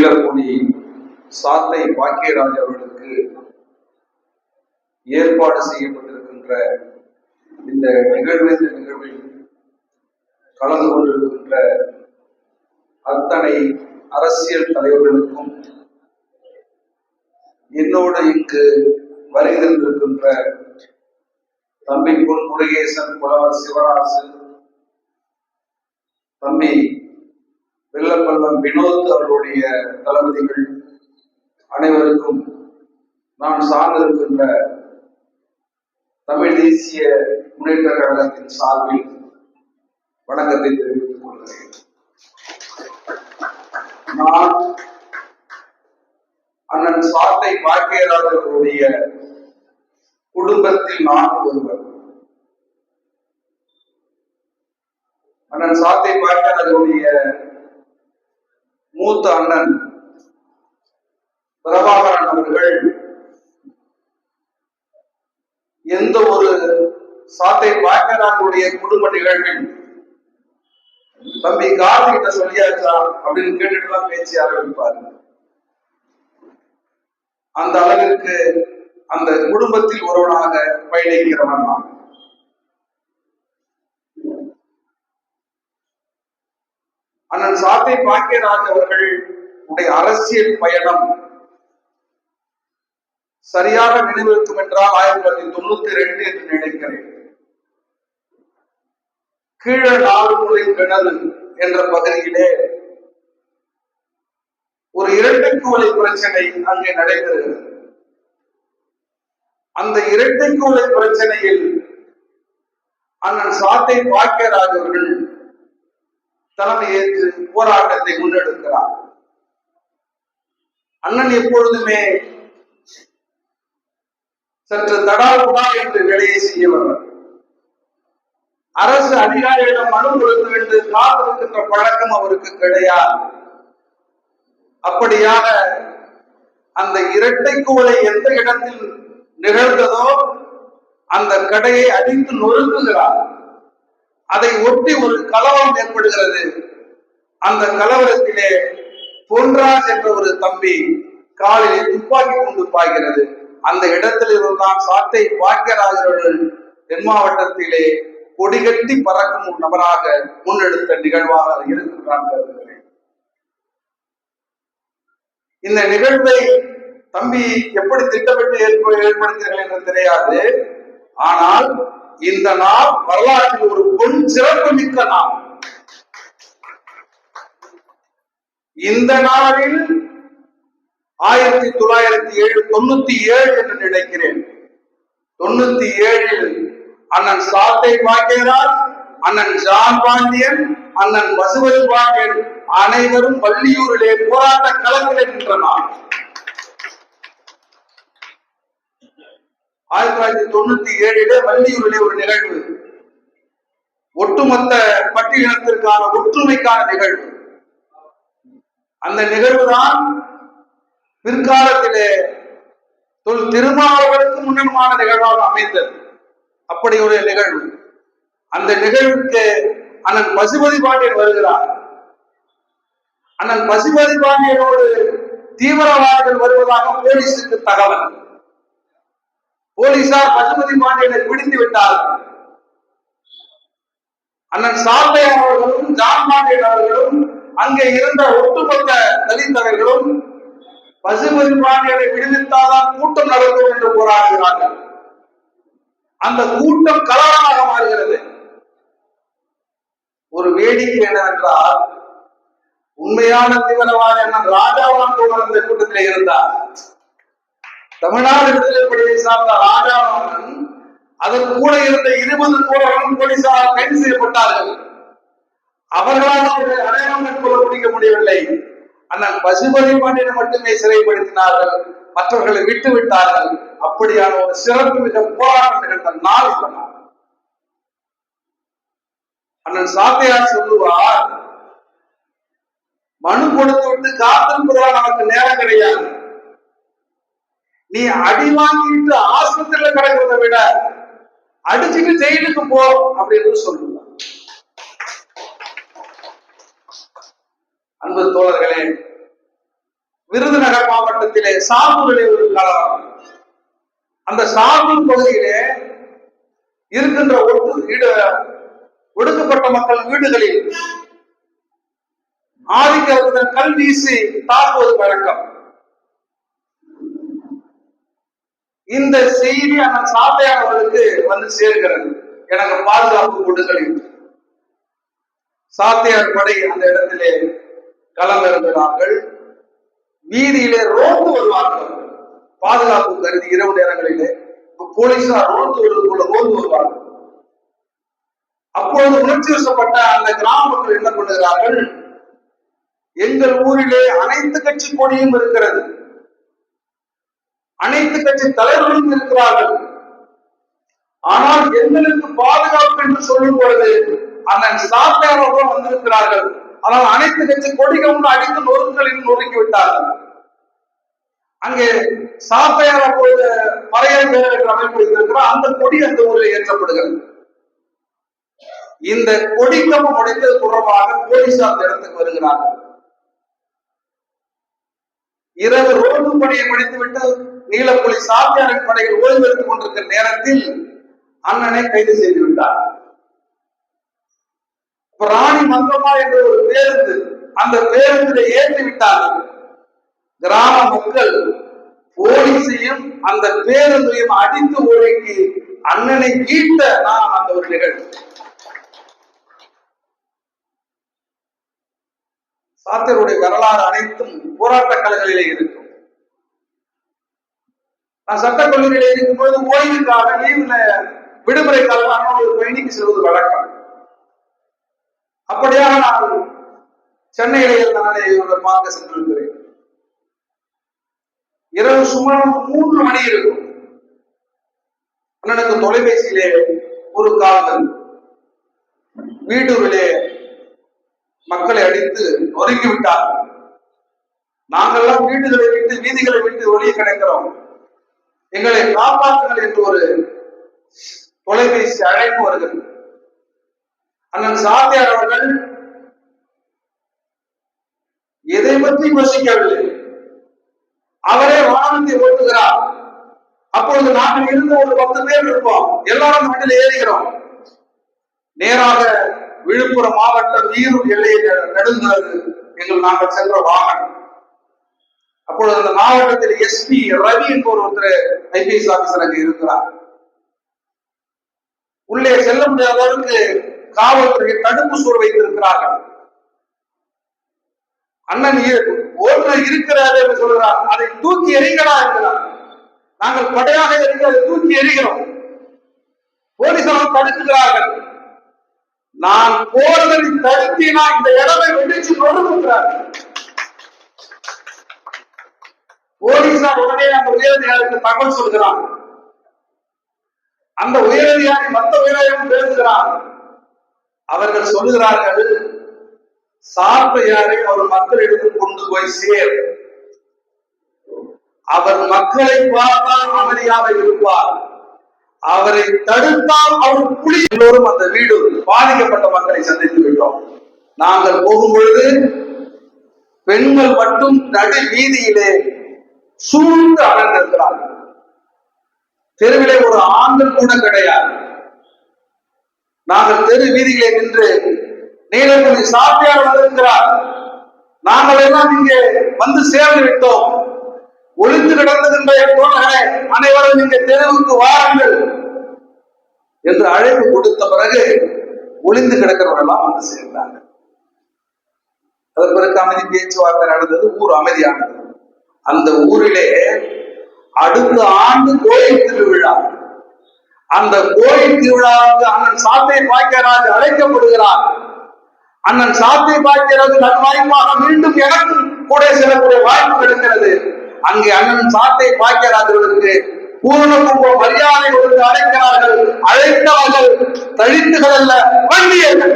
ஈழப்பொடி சாத்தை பாக்கியராஜ் அவர்களுக்கு ஏற்பாடு செய்யப்பட்டிருக்கின்ற இந்த நிகழ்வு நிகழ்வில் கலந்து கொண்டிருக்கின்ற அத்தனை அரசியல் தலைவர்களுக்கும் என்னோடு இங்கு வருகின்றிருக்கின்ற தம்பி பொன் முருகேசன் புலவர் சிவராசு தம்பி வெள்ளப்பள்ளம் வினோத் அவர்களுடைய தளபதிகள் அனைவருக்கும் நான் சார்ந்திருக்கின்ற தமிழ் தேசிய முன்னேற்ற கழகத்தின் சார்பில் வணக்கத்தை தெரிவித்துக் கொள்கிறேன். நான் அண்ணன் சாட்டை பாக்கியராஜர்களுடைய குடும்பத்தில் நான் ஒருவர் அண்ணன் சாத்தை பாக்கியராஜருடைய மூத்த அண்ணன் பிரபாகரன் அவர்கள் எந்த ஒரு சாத்தை பாக்கியராஜருடைய குடும்ப நிகழ்வில் தம்பி கார்த்திகிட்ட சொல்லியாச்சா? அப்படின்னு கேட்டுட்டு தான் பேச்சு ஆரம்பிப்பாரு. அந்த அளவிற்கு அந்த குடும்பத்தில் ஒருவனாக பயணிக்கிறவன் நான். அண்ணன் சாத்தை பாக்கியராஜ் அவர்கள் உடைய அரசியல் பயணம் சரியாக நினைவிருக்கும் என்றால் ஆயிரத்தி தொள்ளாயிரத்தி தொண்ணூத்தி ரெண்டு என்று நினைக்கிறேன். கீழ நாலுமுறை கிணறு என்ற பகுதியிலே ஒரு இரட்டை கோலை பிரச்சனை அங்கே நடைபெறுகிறது. அந்த இரட்டை கோலை பிரச்சனையில் அண்ணன் சாத்தை பாக்கியராஜ் அவர்கள் தலைமையேற்று போராட்டத்தை முன்னெடுக்கிறார். அண்ணன் எப்பொழுதுமே சற்று தடாவுடா என்று வேலையை செய்யவர்கள் அரசு அதிகாரிகளிடம் மனு கொடுக்க வேண்டு காத்திருக்கின்ற பழக்கம் அவருக்கு கிடையாது. அப்படியாக அந்த இரட்டை குவளை எந்த இடத்தில் நிகழ்ந்ததோ அந்த கடையை அடித்து நொறுக்குகிறார். அதை ஒட்டி ஒரு கலவரம் ஏற்படுகிறது. அந்த கலவரத்திலே பொன்ராஜ் என்ற ஒரு தம்பி காலிலே துப்பாக்கி கொண்டு பாய்கிறது. அந்த இடத்தில் இருந்தான் சாட்டை பாக்கியராஜர்கள் தென் மாவட்டத்திலே கொடிகட்டி பறக்கும் ஒரு நபராக முன்னெடுத்த நிகழ்வாக இருக்கிறான் கருதுகிறேன். இந்த நிகழ்வை தம்பி எப்படி திட்டமிட்டு ஏற்படுத்தீர்கள் என்று தெரியாது. ஆனால் இந்த நாள் வரலாற்றில் ஒரு பொன் சிறப்பு மிக்க நாள். இந்த நாளில் ஆயிரத்தி தொள்ளாயிரத்தி ஏழு தொண்ணூத்தி ஏழு என்று நினைக்கிறேன். தொண்ணூத்தி ஏழில் அண்ணன் சாத்தை பாக்கியராஜ் அண்ணன் ஜான் பாண்டியன் அண்ணன் பசுவல் பாண்டியன் அனைவரும் வள்ளியூரிலே போராட்ட களத்தில் நின்ற ஆயிரத்தி தொள்ளாயிரத்தி தொண்ணூத்தி ஏழிலே வள்ளியூரிலே ஒரு நிகழ்வு. ஒட்டுமொத்த பட்டியலத்திற்கான ஒற்றுமைக்கான நிகழ்வு. அந்த நிகழ்வுதான் பிற்காலத்திலே தொல் திருமாவளவனுக்கு முன்னமான நிகழ்வாக அமைந்தது. அப்படி ஒரு நிகழ்வு. அந்த நிகழ்வுக்கு அண்ணன் பசுபதி பாண்டியன் வருகிறார். அண்ணன் பசுபதி பாண்டியனோடு தீவிரவாதிகள் வருவதாக போலீசுக்கு தகவல். போலீசார் பசுமதி பாண்டியனை பிடித்து விட்டார்கள் அண்ணன் சார்லை அவர்களும் ஜான் பாண்டியன் அவர்களும் அங்கே இருந்த ஒட்டுமொத்த தலித்தவர்களும் பசுபதி பாண்டியனை விடுவித்தால்தான் கூட்டம் நடக்கும் என்று போராடுகிறார்கள். அந்த கூட்டம் கலவரமாக மாறுகிறது. ஒரு வேடிக்கை என்னவென்றால் உண்மையான தீவிரவாத அண்ணன் ராஜாவான் கூட அந்த கூட்டத்தில் இருந்தார். தமிழ்நாடு விடுதலை படையை சார்ந்த ராஜாவான் அதன் கூட இருந்த இருபது தோழர்களும் போலீசாரால் கைது செய்யப்பட்டார்கள். அவர்களால் அவர்களை அடையாளம் மேற்கொள்ள பிடிக்க முடியவில்லை. அண்ணன் பசுபதி பாண்டியனை மட்டுமே சிறைப்படுத்தினார்கள். மற்றவர்களை விட்டு விட்டார்கள். அப்படியான ஒரு சிறப்பு மிக போராட்டம் நிகழ்ந்த நாள் இந்த நாள் அண்ணன் சாத்தையார் சொல்லுவார் மனு கொடுத்து விட்டு காத்திருப்பதால் நமக்கு நேரம் கிடையாது. நீ அடி வாங்கிட்டு ஆஸ்பத்திரியில கிடக்கிறத விட அடிச்சுட்டு ஜெயிலுக்கு போ அப்படின்னு சொல்லுங்க. அன்பு தோழர்களே விருதுநகர் மாவட்டத்திலே சாத்தூரிலே ஒரு கலவரம் அந்த சாத்தூர் பகுதியிலே இருக்கின்ற ஒட்டு வீடு ஒடுக்கப்பட்ட மக்கள் வீடுகளில் ஆதிக்க கல் வீசி தாக்குவது வழக்கம். இந்த செய்தி அந்த சாத்தையானவர்களுக்கு வந்து சேர்கிறது. எனக்கு பாதுகாப்பு கொடுங்களில் சாத்தையார் படை அந்த இடத்திலே களமிறங்குகிறார்கள் வீதியிலே ரோந்து வருவார்கள். பாதுகாப்பு கருதி இரவு நேரங்களிலே போலீசார் ரோந்து வருவதற்குள்ள ரோந்து வருவார்கள். அப்பொழுது உணர்ச்சி வசப்பட்ட அந்த கிராம மக்கள் என்ன பண்ணுகிறார்கள்? எங்கள் ஊரிலே அனைத்து கட்சி கொடியும் இருக்கிறது. அனைத்து கட்சி தலைவர்களும் இருக்கிறார்கள். ஆனால் எங்களுக்கு பாதுகாப்பு என்று சொல்லும் பொழுது அந்த சாத்தியாளர்களும் வந்திருக்கிறார்கள். ஆனால் அனைத்து கட்சி கொடிகளும் அடித்து நொறுக்களில் நொறுக்கி விட்டார்கள். அங்கே சாத்தையார் அப்பொழுது மறையல் பேர் அமைப்பு இருக்கிறார் அந்த கொடி அந்த ஊரில் ஏற்றப்படுகிறது. இந்த கொடிக்கம்பம் உடைத்தது தொடர்பாக போலீசார் அந்த இடத்துக்கு வருகிறார்கள். இரவு ரோடு பணியை முடித்துவிட்டு நீலப்புலி சாத்தியாரின் படையில் ஓய்வு எடுத்துக் கொண்டிருக்கிற நேரத்தில் அண்ணனை கைது செய்து விட்டார். ராணி மங்கம்மா என்ற ஒரு பேருந்து அந்த பேருந்தில் ஏற்றி விட்டார்கள். கிராம மக்கள் போலீசையும் அந்த பேருந்தையும் அடித்து ஒழுங்கி அண்ணனை ஈட்ட நான் அந்த ஒரு நிகழ்வு. சாத்தியருடைய வரலாறு அனைத்தும் போராட்ட கலைகளிலே இருக்கும். நான் சட்டக் கல்லூரியில இருக்கும்போது ஓய்வுக்காக லீவுல விடுமுறை காலம் ஒரு பயணிக்கு செல்வது வழக்கம். அப்படியாக நான் சென்னையிலே நானே இவர்கள் பார்க்க சென்றிருக்கிறேன். இரவு சுமார் மூன்று மணி இருக்கும். அண்ணனுக்கு தொலைபேசியிலே ஒரு காவல் வீடுகளிலே மக்களை அடித்து நொறுங்கி விட்டார் நாங்கள்லாம் வீடுகளை விட்டு வீதிகளை விட்டு ஒளிய கிடக்கிறோம். எங்களை காப்பாற்றுங்கள் என்று ஒரு தொலைபேசி அழைப்பு வருகிறது. அண்ணன் சாத்தியார் அவர்கள் எதை பற்றி யோசிக்கவில்லை. அவரே வாகனத்தை ஓட்டுகிறார். அப்பொழுது நாங்கள் இருந்த ஒரு பத்து பேர் இருப்போம். எல்லாரும் வண்டியில் ஏறுகிறோம். நேராக விழுப்புரம் மாவட்டம் ஈரூர் எல்லையில் நெடுந்தது எங்கள் நாங்கள் சென்ற வாகனம். அப்பொழுது அந்த மாவட்டத்தில் எஸ்பி ரவி என்று ஒருத்தர் ஐபிஎஸ் ஆபீசர் அங்கே இருக்கிறார். உள்ளே செல்ல முடியாத அளவுக்கு காவல்துறை தடுப்பு சூழ் வைத்திருக்கிறார்கள். அண்ணன் ஓட்டுநர் இருக்கிறார் என்று சொல்கிறார். அதை தூக்கி எறிகளா என்கிறார். நாங்கள் படையாக இருந்து அதை தூக்கி எறிகிறோம். போலீசார் தடுக்கிறார்கள். நான் போறதை தடுத்தினா இந்த இடமே வெடிச்சு நொறுங்குகிறார் போலீசார் உடனே அந்த உயரதிகாரிக்கு தகவல் சொல்கிறான் அந்த உயரதிகாரி மத்த உயரதிகாரி பேசுகிறான் அவர்கள் சொல்லுகிறார்கள் சார்பையாரை அவர் மக்களிடத்தில் கொண்டு போய் சேர். அவர் மக்களை பார்த்தால் அமைதியாக இருப்பார். அவரை தடுத்தால் அவர் புலி. எல்லோரும் அந்த வீடு பாதிக்கப்பட்ட மக்களை சந்தித்து விட்டோம். நாங்கள் போகும் பொழுது பெண்கள் மட்டும் நடு வீதியிலே சூழ்ந்து அமர்ந்திருக்கிறார்கள் தெருவிலே ஒரு ஆண்கள் கூட கிடையாது. நாங்கள் தெரு வீதியிலே நின்று நீலகிரி சாத்தியார் வந்திருக்கிறார். நாங்கள் எல்லாம் இங்கே வந்து சேர்ந்து விட்டோம். ஒளிந்து கிடந்துகின்ற தோழர்களே அனைவரும் இங்கே தெருவுக்கு வாருங்கள் என்று அழைப்பு கொடுத்த பிறகு ஒளிந்து கிடக்கிறவர்கள் எல்லாம் வந்து சேர்ந்தாங்க அதன் பிறகு அமைதி பேச்சுவார்த்தை நடந்தது ஊர் அமைதியானது. அந்த ஊரிலே அடுத்த ஆண்டு கோயில் திருவிழா. அந்த கோயில் திருவிழாவுக்கு அண்ணன் சாத்தை பாக்கியராஜ் அழைக்கப்படுகிறார். அண்ணன் சாத்தை பாக்கியராஜ் நல்வாய்ப்பாக மீண்டும் எனக்கும் கூட செல்லக்கூடிய வாய்ப்பு கிடைக்கிறது. அங்கே அண்ணன் சாத்தை பாக்கியராஜர்களுக்கு பூர்ண கும்ப மரியாதை கொடுத்து அழைக்கிறார்கள். அழைத்தவர்கள் தலித்துகள் அல்ல வண்டியர்கள்